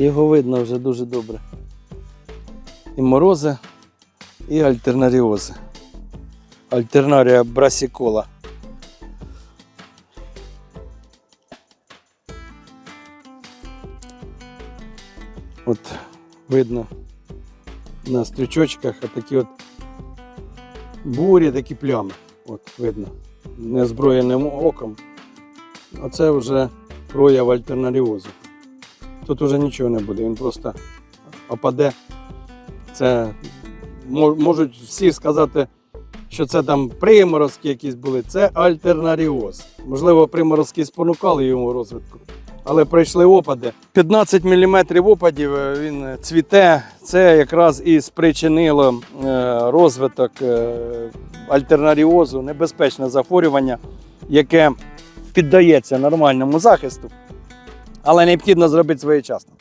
Його видно вже дуже добре. І морози, і альтернаріози. Альтернарія брасікола. От видно на стрічочках такі от бурі, такі плями. От видно. Неозброєним оком. Оце вже прояв альтернаріозу. Тут вже нічого не буде, він просто опаде. Це можуть всі сказати, що це там приморозки якісь були. Це альтернаріоз. Можливо, приморозки спонукали його розвитку. Але пройшли опади. 15 мм опадів е, він цвіте. Це якраз і спричинило е, розвиток е, альтернаріозу, небезпечне захворювання, яке піддається нормальному захисту, але необхідно зробити своєчасно.